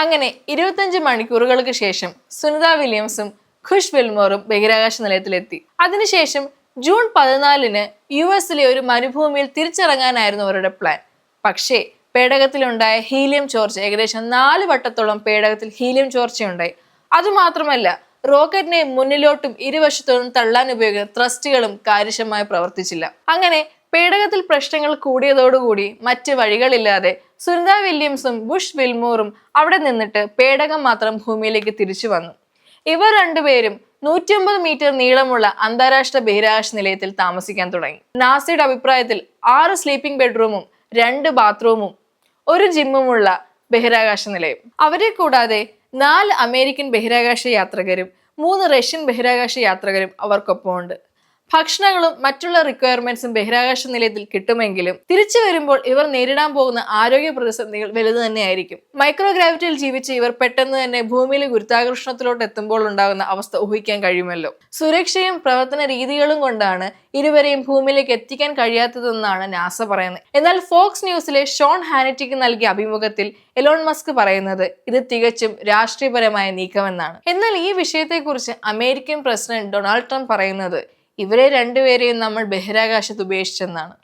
അങ്ങനെ ഇരുപത്തഞ്ച് മണിക്കൂറുകൾക്ക് ശേഷം സുനിത വില്യംസും ഖുഷ് വിൽമോറും ബഹിരാകാശ നിലയത്തിലെത്തി. അതിനുശേഷം ജൂൺ പതിനാലിന് യു എസിലെ ഒരു മരുഭൂമിയിൽ തിരിച്ചിറങ്ങാനായിരുന്നു അവരുടെ പ്ലാൻ. പക്ഷേ പേടകത്തിലുണ്ടായ ഹീലിയം ചോർച്ച ഏകദേശം നാല് വട്ടത്തോളം പേടകത്തിൽ ഹീലിയം ചോർച്ചയുണ്ടായി. അതുമാത്രമല്ല റോക്കറ്റിനെ മുന്നിലോട്ടും ഇരുവശത്തോടും തള്ളാൻ ഉപയോഗിക്കുന്ന ത്രസ്റ്റുകളും കാര്യക്ഷമമായി പ്രവർത്തിച്ചില്ല. അങ്ങനെ പേടകത്തിൽ പ്രശ്നങ്ങൾ കൂടിയതോടുകൂടി മറ്റ് വഴികളില്ലാതെ സുനിത വില്യംസും ബുഷ് വിൽമോറും അവിടെ നിന്നിട്ട് പേടകം മാത്രം ഭൂമിയിലേക്ക് തിരിച്ചു വന്നു. ഇവർ രണ്ടുപേരും നൂറ്റിയമ്പത് മീറ്റർ നീളമുള്ള അന്താരാഷ്ട്ര ബഹിരാകാശ നിലയത്തിൽ താമസിക്കാൻ തുടങ്ങി. നാസയുടെ അഭിപ്രായത്തിൽ ആറ് സ്ലീപ്പിംഗ് ബെഡ്റൂമും രണ്ട് ബാത്റൂമും ഒരു ജിമ്മുമുള്ള ബഹിരാകാശ നിലയം. അവരെ കൂടാതെ നാല് അമേരിക്കൻ ബഹിരാകാശ യാത്രികരും മൂന്ന് റഷ്യൻ ബഹിരാകാശ യാത്രികരും അവർക്കൊപ്പമുണ്ട്. ഭക്ഷണങ്ങളും മറ്റുള്ള റിക്വയർമെന്റ്സും ബഹിരാകാശ നിലയത്തിൽ കിട്ടുമെങ്കിലും തിരിച്ചു വരുമ്പോൾ ഇവർ നേരിടാൻ പോകുന്ന ആരോഗ്യ പ്രതിസന്ധികൾ വലുത് തന്നെയായിരിക്കും. മൈക്രോഗ്രാവിറ്റിയിൽ ജീവിച്ച് ഇവർ പെട്ടെന്ന് തന്നെ ഭൂമിയിലെ ഗുരുത്വാകർഷണത്തിലോട്ട് എത്തുമ്പോൾ ഉണ്ടാകുന്ന അവസ്ഥ ഊഹിക്കാൻ കഴിയുമല്ലോ. സുരക്ഷയും പ്രവർത്തന രീതികളും കൊണ്ടാണ് ഇരുവരെയും ഭൂമിയിലേക്ക് എത്തിക്കാൻ കഴിയാത്തതെന്നാണ് നാസ പറയുന്നത്. എന്നാൽ ഫോക്സ് ന്യൂസിലെ ഷോൺ ഹാനറ്റിക്ക് നൽകിയ അഭിമുഖത്തിൽ എലോൺ മസ്ക് പറയുന്നത് ഇത് തികച്ചും രാഷ്ട്രീയപരമായ നീക്കമെന്നാണ്. എന്നാൽ ഈ വിഷയത്തെക്കുറിച്ച് അമേരിക്കൻ പ്രസിഡന്റ് ഡൊണാൾഡ് ട്രംപ് പറയുന്നത് ഇവരെ രണ്ടുപേരെയും നമ്മൾ ബഹിരാകാശത്ത് ഉപേക്ഷിച്ചെന്നാണ്.